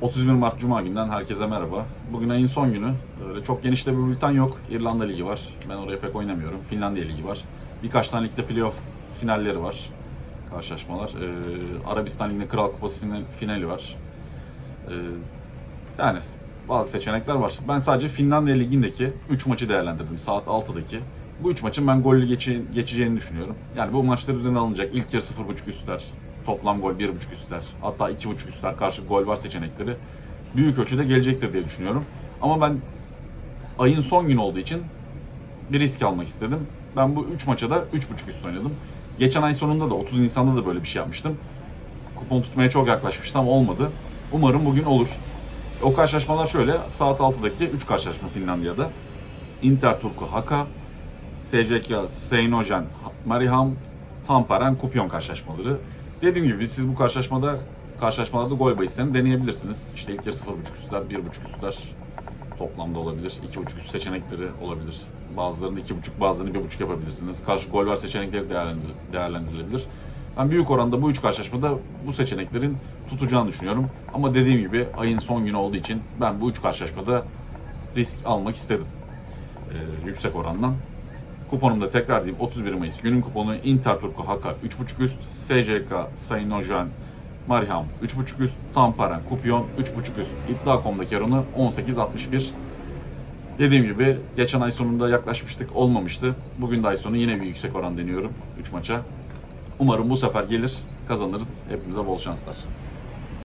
31 Mart Cuma günden herkese merhaba. Bugün ayın son günü. Öyle çok geniş de bir bülten yok. İrlanda Ligi var. Ben oraya pek oynamıyorum. Finlandiya Ligi var. Birkaç tane ligde playoff finalleri var. Karşılaşmalar. Ee, Arabistan Ligi'nde Kral Kupası final- finali var. Ee, yani bazı seçenekler var. Ben sadece Finlandiya Ligi'ndeki 3 maçı değerlendirdim. Saat 6'daki. Bu 3 maçın ben gollü geçi- geçeceğini düşünüyorum. Yani bu maçlar üzerine alınacak. İlk yarı 0.5 üstler. Toplam gol 1.5 üstler. Hatta 2.5 üstler karşı gol var seçenekleri. Büyük ölçüde gelecektir diye düşünüyorum. Ama ben ayın son günü olduğu için bir risk almak istedim. Ben bu 3 maça da 3.5 üst oynadım. Geçen ay sonunda da 30 Nisan'da da böyle bir şey yapmıştım. Kupon tutmaya çok yaklaşmıştım ama olmadı. Umarım bugün olur. O karşılaşmalar şöyle. Saat 6'daki 3 karşılaşma Finlandiya'da. Inter Turku Haka, SJK Seinojen Mariham, Tamperen Kupyon karşılaşmaları. Dediğim gibi siz bu karşılaşmada karşılaşmalarda gol bahislerini deneyebilirsiniz. İşte ilk yarı 0.5 üstler, 1.5 üstler toplamda olabilir. 2.5 üst seçenekleri olabilir. Bazılarını 2.5, bazılarını 1.5 yapabilirsiniz. Karşı gol var seçenekleri değerlendir- değerlendirilebilir. Ben büyük oranda bu üç karşılaşmada bu seçeneklerin tutacağını düşünüyorum. Ama dediğim gibi ayın son günü olduğu için ben bu üç karşılaşmada risk almak istedim. Ee, yüksek orandan. Kuponumda tekrar diyeyim 31 Mayıs günün kuponu Inter Turku Haka 3.5 üst, SJK Sayın Mariham 3.5 üst, Tamperen Kupyon 3.5 üst. İddia.com'daki oranı 18.61. Dediğim gibi geçen ay sonunda yaklaşmıştık olmamıştı. Bugün de ay sonu yine bir yüksek oran deniyorum 3 maça. Umarım bu sefer gelir kazanırız. Hepimize bol şanslar.